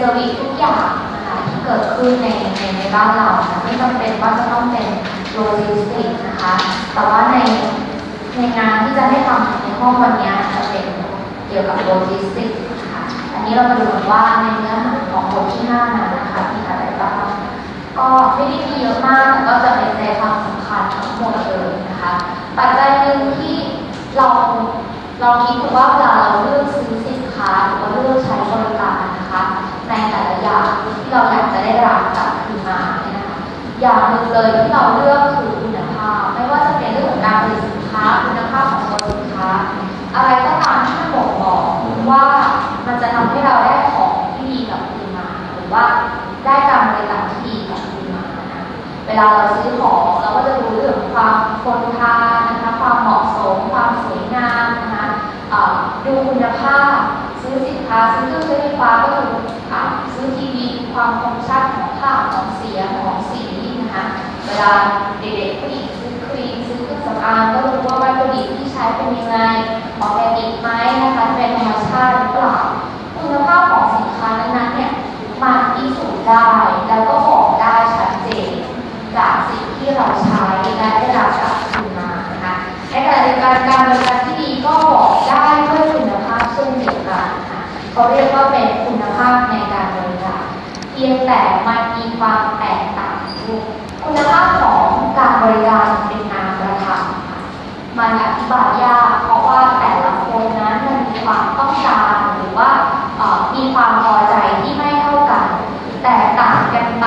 ซอร์วิทุกอย่างนะคะที่เกิดขึ้นในในในบ้านเรานะไม่จำเป็นว่าจะต้องเป็นโลจิสติกส์นะคะ แต่ว่าในในงานที่จะให้ทำในห้องวันนี้จะเป็นเกี่ยวกับโลจิสติกส์นะคะอันนี้เรามาดูกันว่าในเนื้อหาของบทที่ห้านั้นนะคะมีอะไรบ้างก็ไม่ได้มีเยอะมากแต่ก็จะเป็นใจความสำคัญทั้งหมดเลยนะคะปัจจัยหนึ่งที่เราเราคิดว่าเวลาเราเลือกซื้อสินค้าหรือว่าเลือกใช้บริการาที่เราอยากจะได้รับกลับคืนมาเนี่ยนะคะอย่างหนึ่งเลยที่เราเลือกคือคุณภาพ ไม่ว่าจะเป็นเรื่องของการผลิตสินค้าคุณภาพของตัวสินค้า อะไรก็ตามที่มันบ่งบอกว่ามันจะทำให้เราได้ของที่ดีกลับคืนมา หรือว่าได้การบริการที่ดีกลับคืนมานะเวลาเราซื้อของเราก็จะดูเรื่องความทนทานนะคะความเหมาะสม ความสวยงามนะคะดูคุณภาพซื้อสินค้าซื้อเครื่องใช้ไฟฟ้าก็ดู ความคมชัดของภาพของเสียงของสีนะคะเวลาเด็กๆผู้หญิงซื้อครีมซื้อเครื่องสำอางก็รู้ว่าวัตถุดิบที่ใช้เป็นยังไงออร์แกนิกไหมนะคะเป็นธรรมชาติหรือเปล่าคุณภาพของสินค้านั้นๆเนี่ยมันพิสูจน์ได้แล้วก็บอกได้ชัดเจนจากสิ่งที่เราใช้และได้รับกลับคืนมานะคะในขณะเดียวกันการบริการที่ดีก็บอกได้ด้วยคุณภาพเช่นเดียวกันนะคะเขาเรียกว่าเป็นคุณภาพในการ พียงแต่มันมีความแตกต่างอยู่คุณภาพของการบริการเป็นนามธรรมค่ะมันอธิบายยากเพราะว่าแต่ละคนนั้นมันมีความต้องการหรือว่ามีความพอใจที่ไม่เท่ากัน แต่ต่างกันไป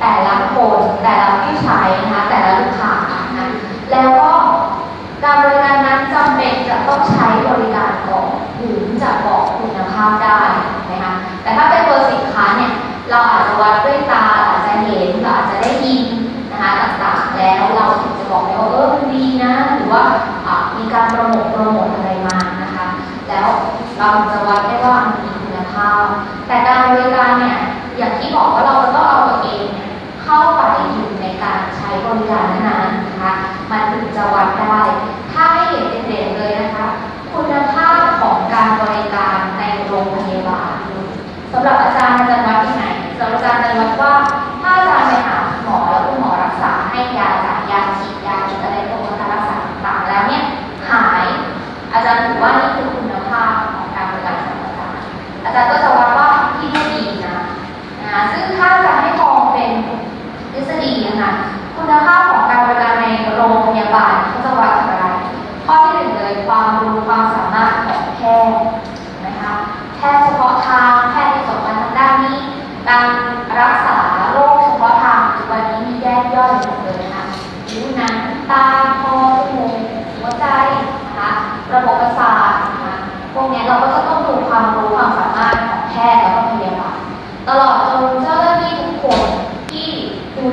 แต่ละคนแต่ละผู้ใช้นะคะแต่ละลูกค้านะแล้วก็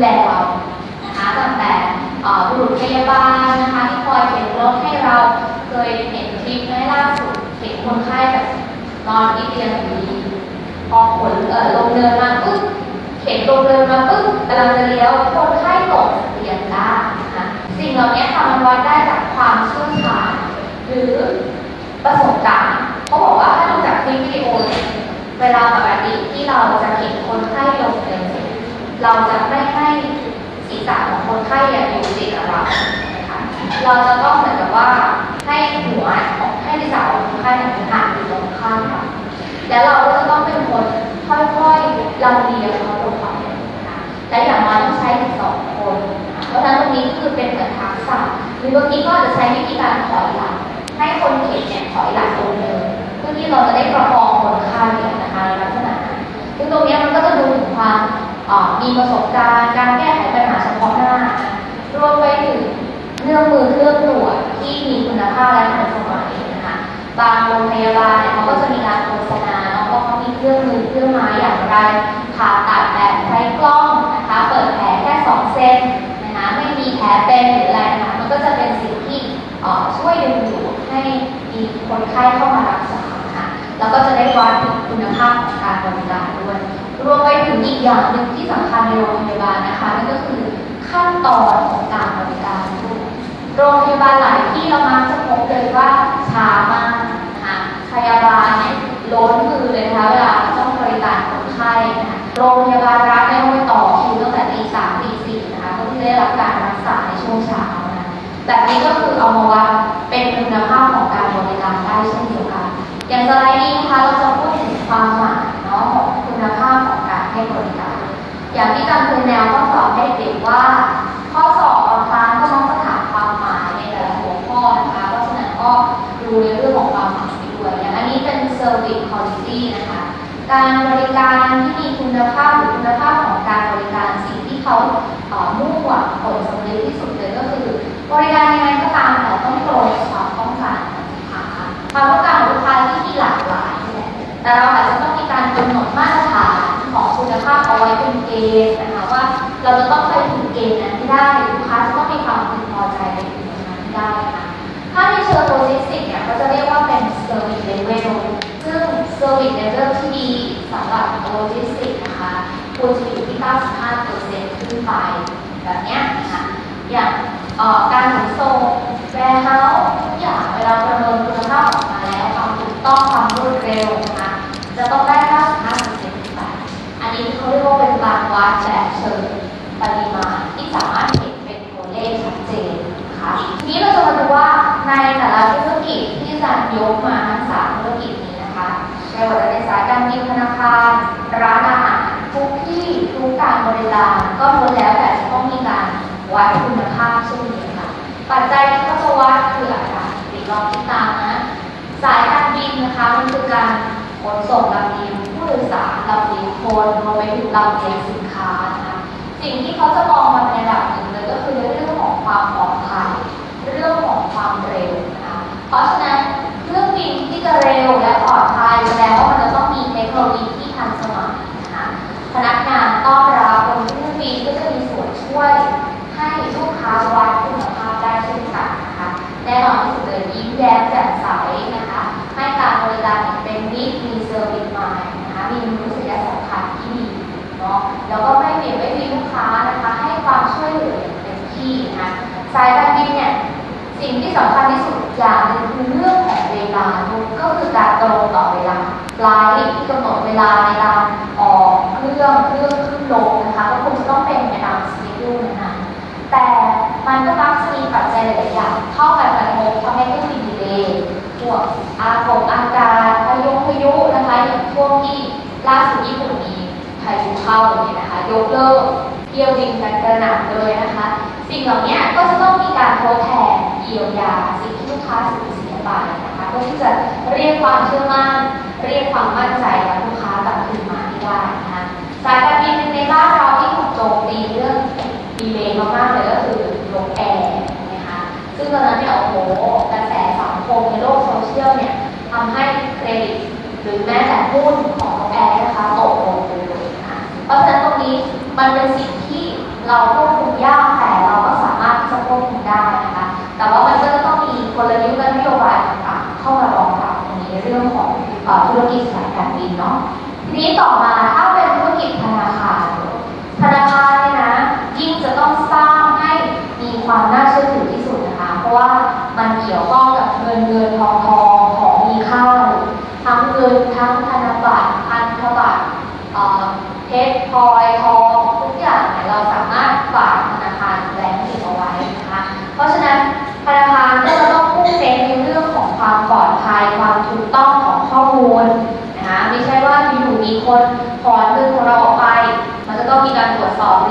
แลเรานะคะตั้งแต่บุรุษพยาบาลนะคะที่คอยเข็นรถให้เราเคยเห็นคลิปในล่าสุดเห็นคนไข้แบบนอนที่เตียงอยู่ดีพอผลเอ่อลงเนินมาปึ๊บเข็นลงเนินมาปึ๊บกำลังจะเลี้ยวคนไข้ตกเตียงได้นะคะสิ่งเหล่านี้ค่ะมันวัดได้จากความเชี่ยวชาญหรือประสบการณ์เขาบอกว่าถ้าดูจากคลิปวิดีโอเนี่ยเวลาปกติที่เราจะเข็นคนไข้ลงเตียงเนี่ย เราจะไม่ให้ศีรษะของคนไข้อยู่ติดกับเรานะคะเราจะต้องเหมือนกับว่าให้หัวของให้ศีรษะของคนไข้เนี่ยหันอยู่ตรงข้างเราแล้วเราก็จะต้องเป็นคนค่อยๆลำเลียงเขาลงไปนะคะและอย่างน้อยต้องใช้ถึงสองคนเพราะฉะนั้นตรงนี้ก็คือเป็นเหมือนทักษะหรือบางทีก็จะใช้วิธีการถอยหลังให้คนเข็นเนี่ยถอยหลังลงเนินเพื่อที่เราจะได้ประคองคนไข้เนี่ยนะคะในลักษณะนั้นซึ่งตรงนี้มันก็จะดูถึงความ มีประสบการณ์การแก้ไขปัญหาเฉพาะหน้า รวมไปถึงเครื่องมือเครื่องตรวจที่มีคุณภาพและทันสมัยนะคะบางโรงพยาบาลเนี่ยเขาก็จะมีการโฆษณาเนาะว่าเขามีเครื่องมือเครื่องไม้อย่างไรผ่าตัดแบบใช้กล้องนะคะเปิดแผลแค่สองเซนนะคะไม่มีแผลเป็นหรืออะไรนะคะมันก็จะเป็นสิ่งที่ช่วยดึงดูดให้มีคนไข้เข้ามารักษานะคะแล้วก็จะได้วัดคุณภาพของการบริการด้วย รวมไปถึงอีกอย่างหนึ่งที่สำคัญในโรงพยาบาลนะคะนั่นก็คือขั้นตอนของการบริการโรงพยาบาลหลายที่เรามักจะพบเลยว่าช้ามากนะคะพยาบาลเนี่ยล้นมือเลยนะคะเวลาต้องบริการคนไข้นะคะโรงพยาบาลรัฐเนี่ยต้องไปต่อคิวตั้งแต่ตีสามตีสี่นะคะเพื่อที่ได้รับการรักษาในช่วงเช้านะแบบนี้ก็คือเอามาวัดเป็นคุณภาพของการบริการได้เช่นเดียวกันอย่างไล quality นะคะ การบริการที่มีคุณภาพหรือคุณภาพของการบริการสิ่งที่เขาเมุ่งหวังผลสำเร็จที่สุดเลยก็คือ บริการยังไงก็ตามแต่ต้องตรงกับความต้องการของลูกค้าความต้องการของลูกค้าที่มีหลากหลายนี่แหละแต่เราอาจจะต้องมีการกำหนดมาตรฐานของคุณภาพเอาไว้เป็นเกณฑ์นะคะว่าเราจะต้องไปถึงเกณฑ์นั้นให้ได้ลูกค้าจะต้องมีความพึงพอใจในถึงนั้นให้ได้ค่ะถ้าในเชิงโลจิสติกเนี่ยก็จะเรียกว่าเป็น service level ซึ่ ง service level ที่ดีสำหรับโลจิสติกนะคะควรจะอยู่ที่ 95%ขึ้นไป แบบนี้ยนะคะอย่างการขนส่ง warehouse ทุกอย่างเวลาประเมินคุณภาพออกมาแล้วความถูกต้องความรวดเร็วนะคะจะต้องได้ 95%ขึ้นไป อันนี้เขาเรียกว่าเป็นการวัดแบบเชิงปริมาณที่สามารถเห็นเป็นตัวเลขชัดเจนนะคะทีนี้เราจะมาดูว่าในแต่ละธุรกิจที่อาจารย์ยกมาทั้งสามธุรกิจนี้ นะคะในวัฏในสายการบินธนาคาร ร้านอาหารทุกที่ทุกการบริการก็ล้วนแล้วแต่จะต้องมีการวัดคุณภาพเช่นนี้ค่ะ ปัจจัยที่เขาจะวัดคืออะไรติดลองคิดตามนะ สายการบินนะคะมันคือการขนส่งลำเลียงผู้โดยสารลำเลียงคนรวมไปถึงลำเลียงสินค้านะคะสิ่งที่เขาจะมองมาในระดับหนึ่งเลยก็คือเรื่องของความปลอดภัยเรื่องของความเร็วนะคะเพราะฉะนั้นเครื่องบินที่จะเร็วและป โนโลยีที่ทันสมัยนะคะพนักงานต้อนรับบนเครื่องบินก็จะมีส่วนช่วยให้ลูกค้าวัดคุณภาพได้เช่นกันนะคะแน่นอนที่สุดเลยยิ้มแย้มแจ่มใสนะคะให้การบริการเป็นมิตรมีเซอร์วิสมายนะคะมีมนุษยสัมพันธ์ที่ดีเนาะแล้วก็ไม่เปลี่ยไม่มีลูกค้านะคะ ให้ความช่วยเหลืออย่างเต็มที่นะคะสายการบินเนี่ยสิ่งที่สำคัญที่สุดอย่าง ที่กำหนดเวลาในการออกเครื่องเครื่องขึ้นลงนะคะก็คงจะต้องเป็นไปตามสเกดูนั้นแต่มันก็มักจะมีปัจจัยหลายๆอย่างเข้ากันกระทบทำให้เครื่องบินดีเลย์พวกอากงอากาศพายุพายุนะคะอย่างช่วงที่ล่าสุดญี่ปุ่นมีพายุเข้าอย่างนี้นะคะยกเลิกเที่ยวบินกันกระหน่ำเลยนะคะ สิ่งเหล่านี้ก็จะต้องมีการทดแทนเยียวยาสิ่งที่ลูกค้าสูญเสียไปนะคะเพื่อที่จะเรียกความเชื่อมั่น เรียกความมั่นใจกับลูกค้ากลับคืนมาให้ได้นะคะสายการบินในบ้านเราที่ถูกโจมตีเรื่องดีเลย์มากๆเลยก็คือนกแอร์นะคะซึ่งตอนนั้นเนี่ยโอ้โหกระแสสังคมในโลกโซเชียลเนี่ยทำให้เครดิตหรือแม้แต่หุ้นของนกแอร์นะคะตกลงไปเลยนะคะเพราะฉะนั้นตรงนี้มันเป็นสิ่งที่เราควบคุมยากแต่เราก็สามารถที่จะควบคุมได้นะคะแต่ว่ามันก็จะต้องมีกลยุทธ์และนโยบายต่างๆเข้ามารองรับตรงนี้ในเรื่องของ ธุรกิจสายการบินเนาะทีนี้ต่อมาถ้าเป็นธุรกิจธนาคาร ธนาคารเนี่ยนะยิ่งจะต้องสร้างให้มีความน่าเชื่อถือที่สุดนะคะ เพราะว่ามันเกี่ยวข้องกับเงินเงินทองทองของมีค่าทั้งเงินทั้ง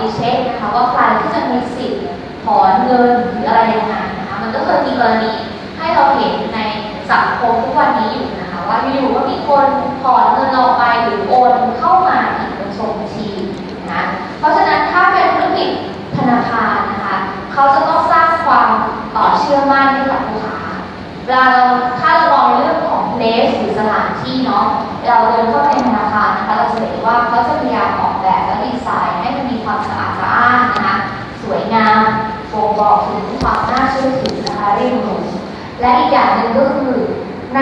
ดีเช็คนะคะว่าใครที่จะมีสิทธิ์ถอนเงินหรืออะไรยังไงนะคะมันก็เคยมีกรณีให้เราเห็นในสังคมทุกวันนี้อยู่นะคะว่าอยู่ๆก็มีคนถอนเงินเราออกไปหรือโอนเข้ามาผิดบัญชีนะเพราะฉะนั้นถ้าเป็นธุรกิจธนาคารนะคะเขาจะต้องสร้างความต่อเชื่อมั่นให้กับลูกค้าเวลาเราถ้าเรามองเรื่องของ place หรือสถานที่เนาะเราเดินเข้าไปธนาคารนะคะเราจะเห็นว่าเขาจะพยายามออกแบบและดีไซน์ให้มัน ความสะอาดสะอ้านนะคะสวยงามบ่งบอกถึงความน่าเชื่อถือนะคะเรียกรู้และอีกอย่างหนึ่งก็คือใน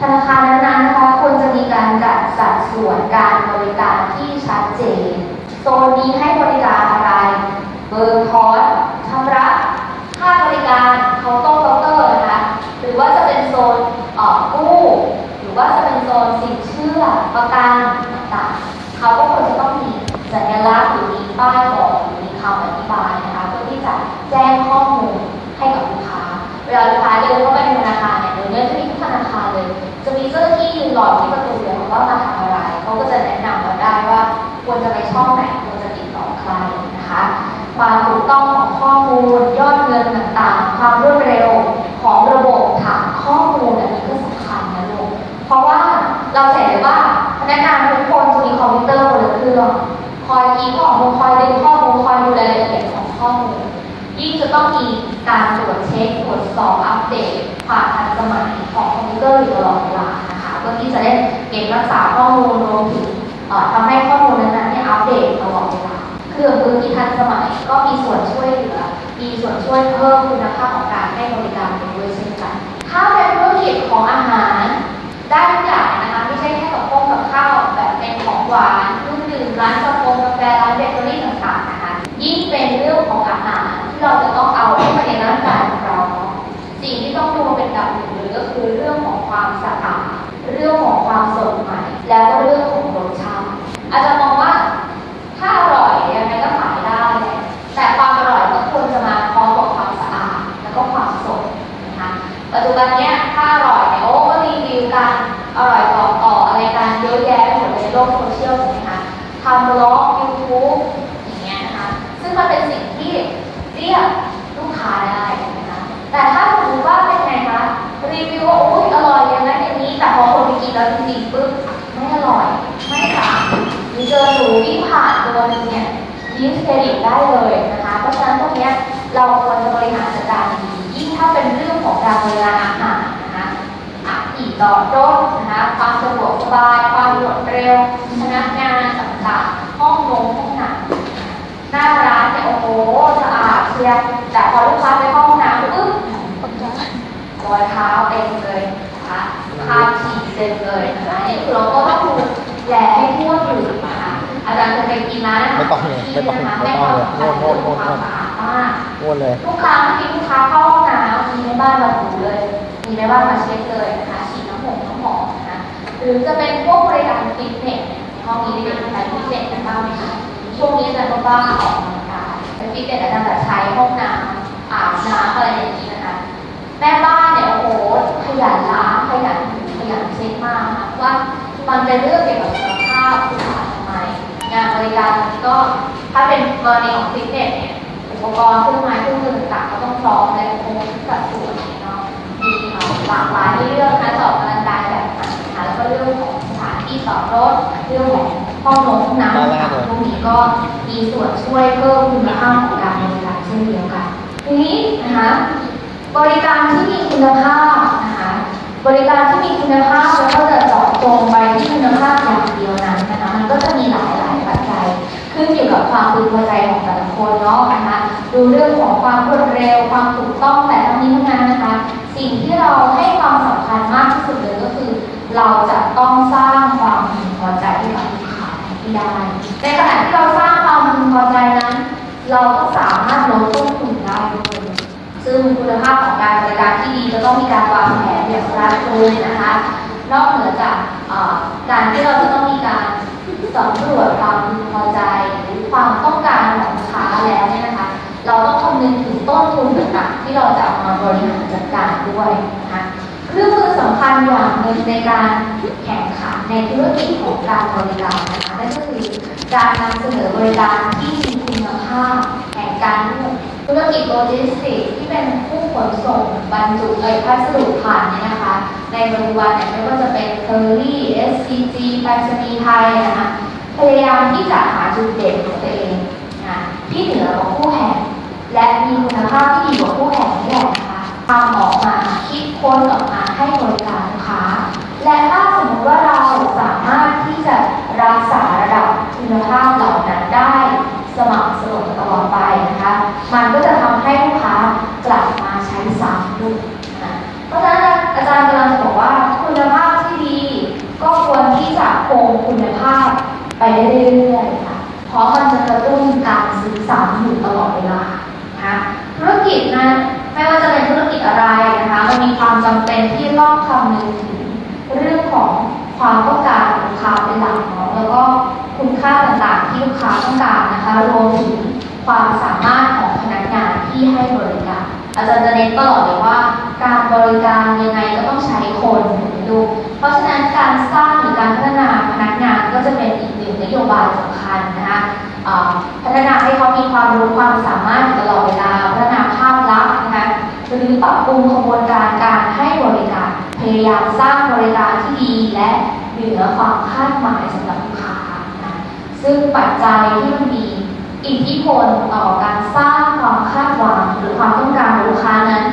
ธนาคารนั้นๆนะคะควรจะมีการจัดสัดส่วนการบริการที่ชัดเจนโซนนี้ให้บริการอะไร เบอร์คอร์สชำระค่าบริการเคาน์เตอร์เคาน์เตอร์นะคะหรือว่าจะเป็นโซนออกู้หรือว่าจะเป็นโซนสินเชื่อประกันต่างๆเขาก็ควรจะต้องมีสัญลักษณ์หรือมี ป้ายบอกมีคำอธิบายนะคะเพื่อที่จะแจ้งข้อมูลให้กับลูกค้า เวลาลูกค้าเดินเข้าไปในธนาคารเนี่ยเดี๋ยวนี้จะมีทุกธนาคารเลย จะมีเจ้าหน้าที่ยืนรอที่ประตูเลยว่ามาทำอะไรเขาก็จะแนะนำเราได้ว่าควรจะไปช่องไหนควรจะติดต่อใครนะคะความถูกต้องของข้อมูลยอดเงินต่างๆ ความรวดเร็วของระบบฐานข้อมูลอันนี้ก็สำคัญนะลูกเพราะว่าเราเห็นเลยว่าพนักงานทุกคนจะมีคอมพิวเตอร์บนเครื่อง คอยคีย์ข้อมูลคอยดึงข้อมูลคอยดูรายละเอียดของข้อมูลยิ่งจะต้องมีการตรวจเช็คตรวจสอบอัปเดตความทันสมัยของคอมพิวเตอร์อยู่ตลอดเวลานะคะเพื่อที่จะได้เก็บรักษาข้อมูลรวมถึงทำให้ข้อมูลนั้นๆเนี่ยอัปเดตตลอดเวลาเครื่องมือที่ทันสมัยก็มีส่วนช่วยเหลือ มีส่วนช่วยเพิ่มคุณภาพของการให้บริการด้วยเช่นกันถ้าเป็นธุรกิจของอาหารได้ทุกอย่างนะคะไม่ใช่แค่กับพวกกับข้าวแบบเป็นของหวานเครื่องดื่มร้านกาแฟ กาแฟร้านเบเกอรี่ต่างๆนะคะยิ่งเป็นเรื่องของอาหารที่เราจะต้องเอาเข้ามาในร่างกายของเราสิ่งที่ต้องดูเป็นดับหนึ่งเลยก็คือเรื่องของความสะอาดเรื่องของความสดใหม่แล้วก็เรื่องของรสชาติอาจจะมองว่าถ้าอร่อยยังไงก็ขายได้แต่ความอร่อยก็ควรจะมาพร้อมกับความสะอาดแล้วก็ความสดนะคะปัจจุบันเนี้ยถ้าอร่อยเนี่ยโอ้ก็รีวิวกันอร่อยบอกต่ออะไรกันเยอะแยะหมดในโลกโซเชียลถูกไหมคะทำบล็อ การบริการอาหารนะคะอาถี่ต่อต้นนะคะความสะดวกสบาย ความรวดเร็วพนักงานต่างๆ ห้องนงห้องน้ำหน้าร้านเนี่ยโอ้โหสะอาดเชียร์แต่พอลูกค้าไปเข้าห้องน้ำปุ๊บรอยเท้าเต็มเลยนะคะคราบฉี่เต็มเลยนะคะนี่คือเราก็ต้องดูแลให้ทั่วถึงนะคะอาจารย์เคยไปกินร้านอาหารไม่ต้องเลยไม่ต้องที่นะคะไม่ต้องเลยแม่โน่นโน่นความสะอาดมากอ้วนเลยทุกครั้งที่ลูกค้าเข้าห้องน้ำมีแม่ บ้านมาถูเลย มีแม่บ้านมาเช็ดเลยนะคะฉีดน้ำหอมน้ำหอมนะคะหรือจะเป็นพวกบริการฟิตเนสในห้องนี้ได้ยินใช้ฟิตเนสกันบ้างไหมคะช่วงนี้อาจารย์ก็บ้าออกกำลังกายเป็นฟิตเนสอาจารย์จะใช้ห้องน้ำอาบน้ำอะไรอย่างนี้นะคะแม่บ้านเนี่ยโอ้โหขยันล้างขยันขยันเช็ดมากนะคะว่ามันเป็นเรื่องเกี่ยวกับสุขภาพสุขอนามัยงานบริการก็ถ้าเป็นกรณีของฟิตเนสเนี่ย ปกรณ์เครื่องไม้เครื่องมือต่างๆก็ต้องพร้อมและคงทุกสัดส่วนเนาะมีหลากหลายให้เลือกนะคะสอบกำลังกายแบบไหนนะคะแล้วก็เรื่องของสถานที่จอดรถเรื่องของห้องนงห้องน้ำต่างๆพวกนี้ก็มีส่วนช่วยเพิ่มคุณภาพของการบริการเช่นเดียวกันทีนี้นะคะบริการที่มีคุณภาพนะคะ เราก็สามารถลดต้นทุนได้ด้วยซึ่งคุณภาพของการบริการที่ดีจะต้องมีการวางแผนอย่างรัดกุมนะคะ นอกเหนือจากการที่เราจะต้องมีการสำรวจความพึงพอใจหรือความต้องการของลูกค้าแล้วเนี่ยนะคะ เราต้องคำนึงถึงต้นทุนต่างๆที่เราจะเอามาบริหารจัดการด้วยนะคะเครื่องมือสำคัญอย่างหนึ่งในการแข่งขันในธุรกิจของการบริการนะคะนั่นก็คือการนำเสนอบริการที่มีคาพแห่งการธุรกิจโลจิสติกส์ที่เป็นผู้ขนส่งบรรจุเอ่ยพัสดุผ่านเนี่ยนะคะ ในปัจจุบันเนี่ยไม่ว่าจะเป็นเคอรี่ SCG ไปรษณีย์ไทยนะคะพยายามที่จะหาจุดเด่นของตัวเองนะที่เหนือกว่าคู่แข่งและมีคุณภาพที่ดีกว่าคู่แข่งนี่แหละนะคะทำออกมาคิดค้นออกมาให้บริการลูกค้า และถ้าสมมติว่าเราสามารถที่จะรักษาระดับคุณภาพเหล่านั้นได้ สม่ำเสมอตลอดไปนะคะ มันก็จะทำให้ลูกค้ากลับมาใช้ซ้ำด้วยนะเพราะฉะนั้นอาจารย์กำลังจะบอกว่าคุณภาพที่ดี ก็ควรที่จะคงคุณภาพได้เรื่อยๆค่ะ เพราะมันจะกระตุ้นการซื้อซ้ำอยู่ตลอดเวลานะคะธุรกิจนั้นไม่ว่าจะเป็นธุรกิจอะไรนะคะมันมีความจำเป็นที่ต้องคำนึงถึงเรื่องของความต้องการของลูกค้าเป็นหลักเนาะแล้วก็ คุณค่าต่างๆที่ลูกค้าต้องการนะคะรวมถึงความสามารถของพนักงานที่ให้บริการอาจารย์จะเน้นตลอดเลยว่า การบริการยังไงก็ต้องใช้คนถูกดู เพราะฉะนั้นการสร้างหรือการพัฒนาพนักงานก็จะเป็นอีกหนึ่งนโยบายสำคัญนะคะพัฒนาให้เขามีความรู้ความสามารถอยู่ตลอดเวลาพัฒนาภาพลักษณ์นะคะหรือปรับปรุงกระบวนการการให้บริการ พยายามสร้างบริการที่ดีและเหนือความคาดหมายสำหรับลูกค้า ซึ่งปัจจัยที่มันมีอิทธิพลต่อการสร้างความคาดหวังหรือความต้องการของลูกค้านั้น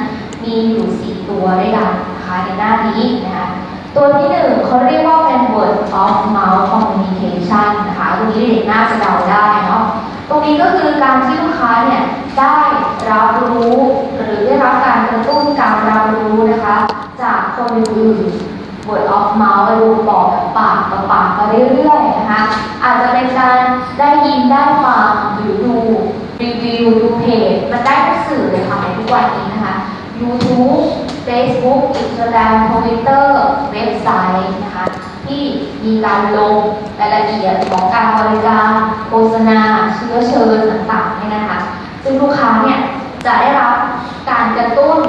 มีอยู่ 4 ตัวด้วยกันนะคะในหน้านี้นะคะตัวที่หนึ่งเขาเรียกว่าเป็น word of mouth communication นะคะตรงนี้เด็กน่าจะเดาได้เนาะตรงนี้ก็คือการที่ลูกค้าเนี่ยได้รับรู้ หรือได้รับการกระตุ้นการรับรู้นะคะ จากคนอื่น word of mouth รูบอกแบบปากต่อปากมาเรื่อยๆนะคะอาจจะเป็นการได้ยินได้ฟังหรือดูรีวิวดูเพจมันได้ทุกสื่อเลยค่ะในทุกวันนี้นะคะ YouTube Facebook Instagram Twitter เว็บไซต์นะคะที่มีการลงรายละเอียดของการบริการโฆษณาเชื้อเชิญต่างๆเนี่ยนะคะ ซึ่งลูกค้าเนี่ยจะได้รับการกระตุ้น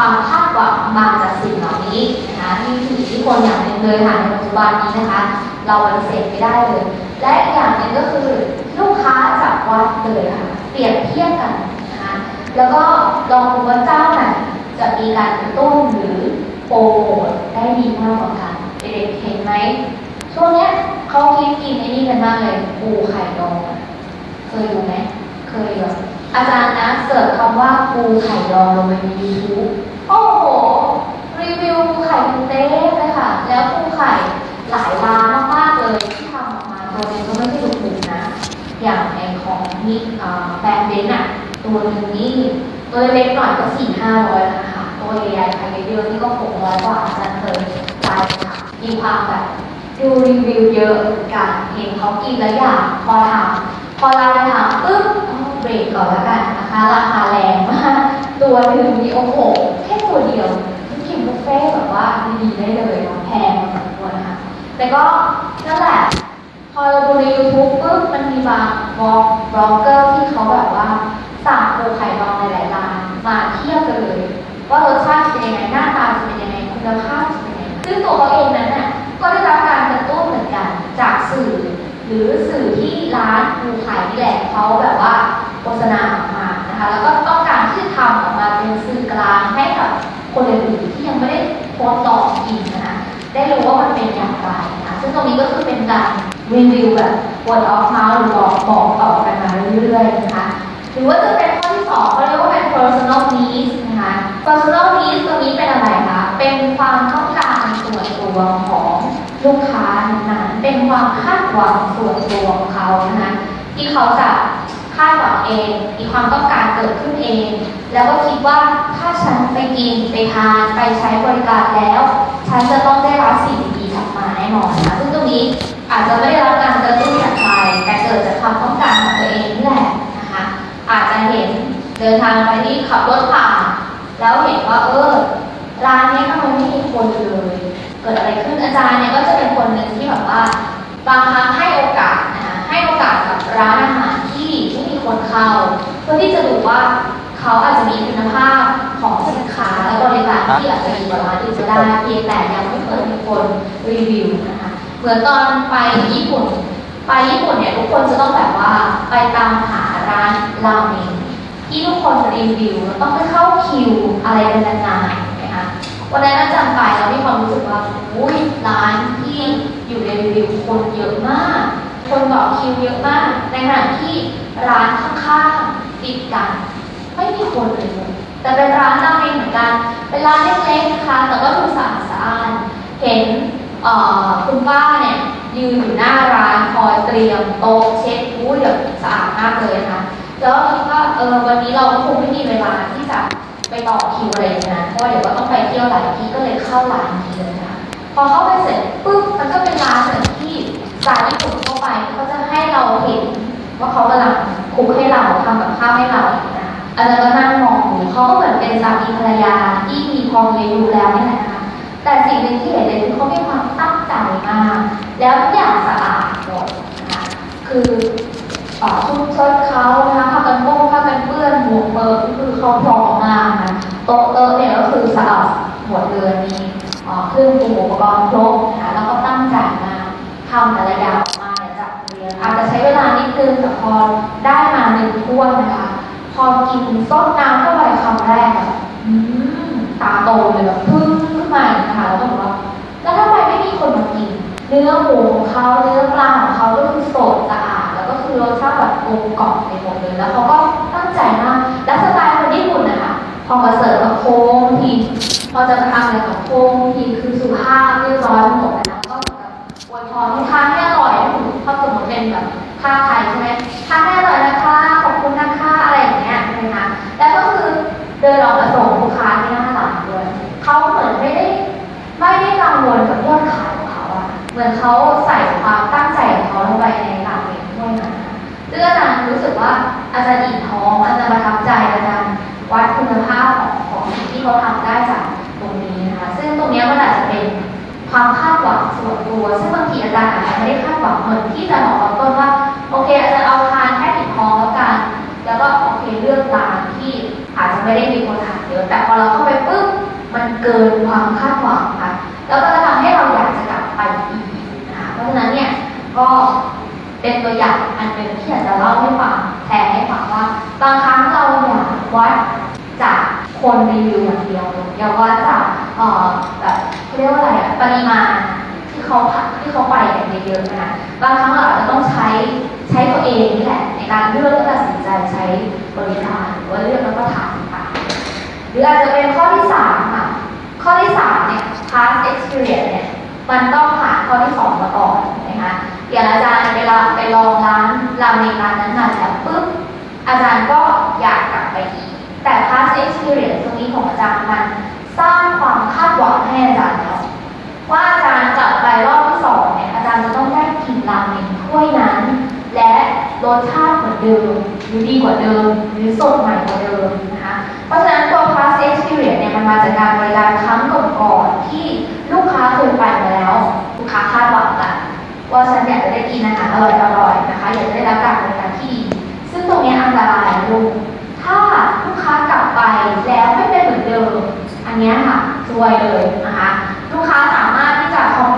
ความคาดหวังมาจากสิ่งเหล่านี้นะคะนี่คืออิทธิพลอย่างหนึ่งเลยค่ะในปัจจุบันนี้นะคะ เราปฏิเสธไม่ได้เลย และอีกอย่างหนึ่งก็คือลูกค้าจะวัดเลยค่ะเปรียบเทียบกันนะคะแล้วก็ลองดูว่าเจ้าไหนจะมีการกระตุ้นหรือโปรโมทได้ดีมากกว่ากันเด็กๆเห็นไหมช่วงเนี้ยเขาคิดกินไอ้นี่กันมากเลยปูไข่ดองเคยดูไหมเคยเหรออาจารย์นะเสิร์ชคำว่าปูไข่ดองลงไปในยูทูบ โอ้โห รีวิวปูไข่เป็นเต้เลยค่ะ แล้วปูไข่หลายร้านมากๆเลยที่ทำออกมาตัวเองก็ไม่ใช่ถูกๆนะ อย่างไอของมิกแบรนด์เบนอะตัวหนึ่งนี่ตัวเล็กหน่อยก็สี่ห้าร้อยนะคะตัวใหญ่ๆไข่เยอะๆนี่ก็หกร้อยกว่าอาจารย์เคยไปค่ะมีความแบบดูรีวิวเยอะเหมือนกันเห็นเขากินแล้วอยากพอถามพอเราไปถามปึ๊บเบรกก่อนแล้วกันนะคะ ราคาแรงมาก ตัวหนึ่งมีโอ้โห ตัวเดียวกินบุฟเฟ่ต์แบบว่าดีๆได้เลยนะแพงพอสมควรนะคะแต่ก็นั่นแหละพอเราดูใน YouTube ปุ๊บมันมีบางบล็อกบล็อกเกอร์ที่เขาแบบว่าสั่งปูไข่ดองในหลายร้านมาเทียบกันเลย ว่ารสชาติจะเป็นยังไงหน้าตาจะเป็นยังไงคุณภาพจะเป็นยังไงซึ่งตัวเขาเองนั้นน่ะก็ได้รับการกระตุ้นเหมือนกันจากสื่อ หรือสื่อที่ร้านปูไข่นี่แหละเขาแบบว่าโฆษณาออกมา นะคะแล้วก็ต้องการที่จะทำออกมาเป็นสื่อกลางให้กับคนอื่นๆที่ยังไม่ได้ทดลองกินนะคะได้รู้ว่ามันเป็นอย่างไรนะคะซึ่งตรงนี้ก็คือเป็นการรีวิวแบบ word of mouth หรือบอกบอกต่อกันมาเรื่อยๆนะคะหรือว่าจะเป็นข้อที่สองเขาเรียกว่าเป็น personal needs นะคะ personal needs ตรงนี้เป็นอะไรคะเป็นความต้องการส่วนตัวของลูกค้านั้นเป็นความคาดหวังส่วนตัวของเขานะคะที่เขาจะ คาดหวังเอง มีความต้องการเกิดขึ้นเอง แล้วก็คิดว่าถ้าฉันไปกินไปทานไปใช้บริการแล้ว ฉันจะต้องได้รับสิ่งดีๆกลับมาแน่นอนนะซึ่งตรงนี้อาจจะไม่ได้รับการกระตุ้นจากใครแต่เกิดจากความต้องการของตัวเองนี่แหละนะคะอาจจะเห็นเดินทางไปที่ขับรถผ่านแล้วเห็นว่าเออร้านนี้ทำไมไม่มีคนเลย เกิดอะไรขึ้นอาจารย์เนี่ยก็จะเป็นคนหนึ่งที่แบบว่าบางครั้งให้โอกาสนะคะให้โอกาสกับร้านอาหาร คนเข้า เพื่อที่จะดูว่าเขาอาจจะมีคุณภาพของสินค้าและบริการที่อาจจะดีกว่าร้านอื่นก็ได้เพียงแต่ยังไม่เคยมีคนรีวิวนะคะเหมือนตอนไปญี่ปุ่น ไปญี่ปุ่นเนี่ยทุกคนจะต้องแบบว่าไปตามหาร้านราเมงที่ทุกคนรีวิวแล้วต้องไปเข้าคิวอะไรกันนานๆนะคะวันนั้นอาจารย์ไปแล้วมีความรู้สึกว่าอุ้ยร้านที่อยู่ในรีวิวคนเยอะมาก คนต่อคิวเยอะมาก ในขณะที่ร้านข้างๆติดกัน ไม่มีคนเลยแต่เป็นร้านราเมงเหมือนกัน เป็นร้านเล็กๆนะคะแต่ก็ดูสะอาดสะอานเห็นคุณป้าเนี่ยยืนอยู่หน้าร้านคอยเตรียมโต๊ะเช็ดอู้เดี๋ยวสะอาดมากเลยนะคะแล้วก็คิดว่าเออวันนี้เราก็คงไม่มีเวลาที่จะไปต่อคิวอะไรนะเพราะเดี๋ยวก็ต้องไปเที่ยวหลายที่ก็เลยเข้าร้านนี้เลยนะคะพอเข้าไปเสร็จปุ๊บมันก็เป็นร้านเหมือนที่สายญี่ปุ่น เราเห็นว่าเขากำลังคุกให้เราทำกับข้าวให้เราอาจารย์ก็นั่งมองอยู่เขาก็เหมือนเป็นสามีภรรยาที่มีพอมีอายุแล้วนี่แหละนะคะแต่สิ่งหนึ่งที่เห็นเลยคือเขามีความตั้งใจมาก แล้วทุกอย่างสะอาดหมดนะคะคือต่อชุดเชิ้ตเขานะคะผ้ากันโป้งผ้ากันเปื้อนหมวกเบอร์คือเขาพร้อมมากนะโต๊ะเต๊ะเนี่ยก็คือสะอาดหมดเลยมีเอ่อเครื่องปรุงอุปกรณ์ครบนะคะแล้วก็ตั้งใจมากทำแต่ละอย่างออกมา อาจจะใช้เวลานิดนึงแต่พอได้มาหนึ่งถ้วยนะคะ พอกินซดน้ำเข้าไปคำแรกอะตาโตเลยแบบพึ่งขึ้นมาอีกนะคะแล้วก็บอกว่าแล้วทำไมไม่มีคนมากิน เนื้อหมูของเขาเนื้อปลาของเขาก็คือสดสะอาดแล้วก็คือรสชาติแบบกลมกล่อมไปหมดเลยแล้วเขาก็ตั้งใจมากและสไตล์คนญี่ปุ่นนะคะพอมาเสิร์ฟก็โค้งทีพอจะมาทำอะไรกับโค้งทีคือสุภาพเรียบร้อยหมดนะคะก็แบบอวยพรให้ทานให้ เป็นแบบท่าไทยใช่ไหมทานให้อร่อยนะคะขอบคุณนะคะอะไรอย่างเงี้ยใช่ไหมคะแล้วก็คือเดินออกมาส่งลูกค้าที่หน้าร้านด้วยเขาเหมือนไม่ได้ไม่ได้กังวลกับยอดขายของเขาอะเหมือนเขาใส่ความตั้งใจของเขาลงไปในหลักเองด้วยนะซึ่งอาจารย์รู้สึกว่าอาจารย์อิ่มท้องอาจารย์ประทับใจอาจารย์วัดคุณภาพของของสิ่งที่เขาทำได้จากตรงนี้นะคะซึ่งตรงนี้มันอาจจะ ความคาดหวังส่วนตัว ซึ่งบางทีอาจารย์อาจจะไม่ได้คาดหวังเหมือนที่อาจารย์บอกตอนต้นว่า โอเคอาจจะเอาทานแค่ติดท้อแล้วกัน แล้วก็โอเคเลือกร้านที่อาจจะไม่ได้มีคนทานเยอะแต่พอเราเข้าไปปุ๊บมันเกินความคาดหวังค่ะ แล้วก็จะทำให้เราอยากจะกลับไปอีกนะคะเพราะฉะนั้นเนี่ยก็เป็นตัวอย่างอันหนึ่งที่อยากจะเล่าให้ฟังแทนให้ฟังว่าบางครั้งเราอยากวัดจากคนรีวิวอย่างเดียวอย่าวัดจาก เรียกว่าอะไรอะปริมาณที่เขาที่เขาไปกันเยอะๆนะคะบางครั้งเราอาจจะต้องใช้ใช้ตัวเองนี่แหละในการเลือกและตัดสินใจใช้บริการหรือว่าเลือกแล้วก็ทานต่างๆหรืออาจจะเป็นข้อที่สามค่ะข้อที่สามเนี่ย past experience เนี่ยมันต้องผ่านข้อที่สองมาก่อนนะคะอย่างอาจารย์เวลาไปลองร้านราเมงร้านนั้นมาแล้วปุ๊บอาจารย์ก็อยากกลับไปอีกแต่ past experience ตรงนี้ของอาจารย์มันสร้างความคาดหวังให้อาจารย์ ว่าอาจารย์กลับไปรอบที่สองเนี่ยอาจารย์จะต้องได้กินราเมงถ้วยนั้น และรสชาติเหมือนเดิมหรือดีกว่าเดิม หรือสดใหม่กว่าเดิมนะคะเพราะฉะนั้นตัว past experience เนี่ยมันมาจากการบริการครั้งก่อนๆที่ลูกค้าเคยไปมาแล้ว ลูกค้าคาดหวังละว่าฉันอยากจะได้กินอาหารอร่อยๆนะคะอยากจะได้รับการบริการที่ดีซึ่งตรงนี้อันตรายลูกถ้าลูกค้ากลับไปแล้วไม่เป็นเหมือนเดิม อันนี้ค่ะซวยเลย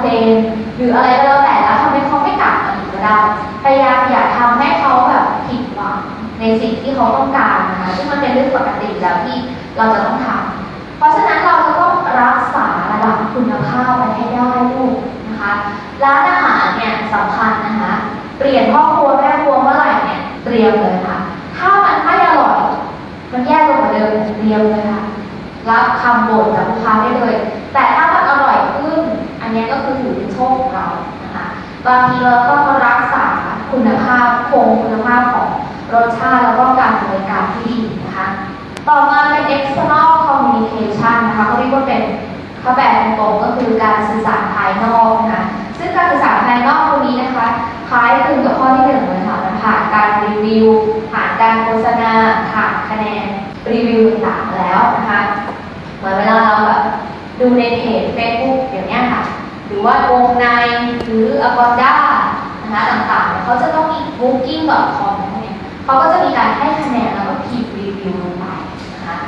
เพลนหรืออะไรก็แล้วแต่แล้วทำให้เขาไม่กลับมาอีกก็ได้พยายามอย่าทำให้เขาแบบผิดหวังในสิ่งที่เขาต้องการนะคะซึ่งมันเป็นเรื่องปกติแล้วที่เราจะต้องทำเพราะฉะนั้นเราจะต้องรักษาระดับคุณภาพไว้ให้ได้ลูกนะคะร้านอาหารเนี่ยสำคัญนะคะเปลี่ยนพ่อครัวแม่ครัวเมื่อไหร่เนี่ยเตรียมเลยค่ะ ถ้ามันไม่อร่อย มันแย่ลงกว่าเดิมเตรียมเลยค่ะรับคำบ่นจากลูกค้าได้เลย บางทีเราก็รักษาคุณภาพคงคุณภาพของรสชาติแล้วก็การบริการที่ดีนะคะ ต่อมาเป็น external communication นะคะเขาเรียกว่าเป็นถ้าแปลตรงก็คือการสื่อสารภายนอกนะคะซึ่งการสื่อสารภายนอกตรงนี้นะคะคล้ายคลึงกับข้อที่หนึ่งเลยค่ะมันผ่านการรีวิวผ่านการโฆษณาผ่านคะแนนรีวิวต่างๆแล้วนะคะเหมือนเวลาเราแบบดูในเพจ Facebook อย่างเนี้ยค่ะ หรือว่าวงในหรือ Agoda นะคะต่างๆเขาจะต้องมี booking.com พวกเนี้ยเขาก็จะมีการให้คะแนนแล้วก็พิมพ์รีวิวลงไปนะคะ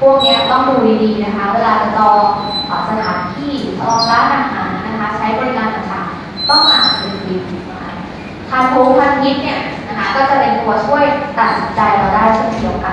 พวกเนี้ยต้องดูดีๆนะคะ เวลาจะจองเอ่อสถานที่จองร้านอาหารนะคะ ใช้บริการต่างๆต้องอ่านรีวิวนะคะทานโพทันยิปเนี่ยนะคะก็จะเป็นตัวช่วยตัดสินใจเราได้เช่นเดียวกัน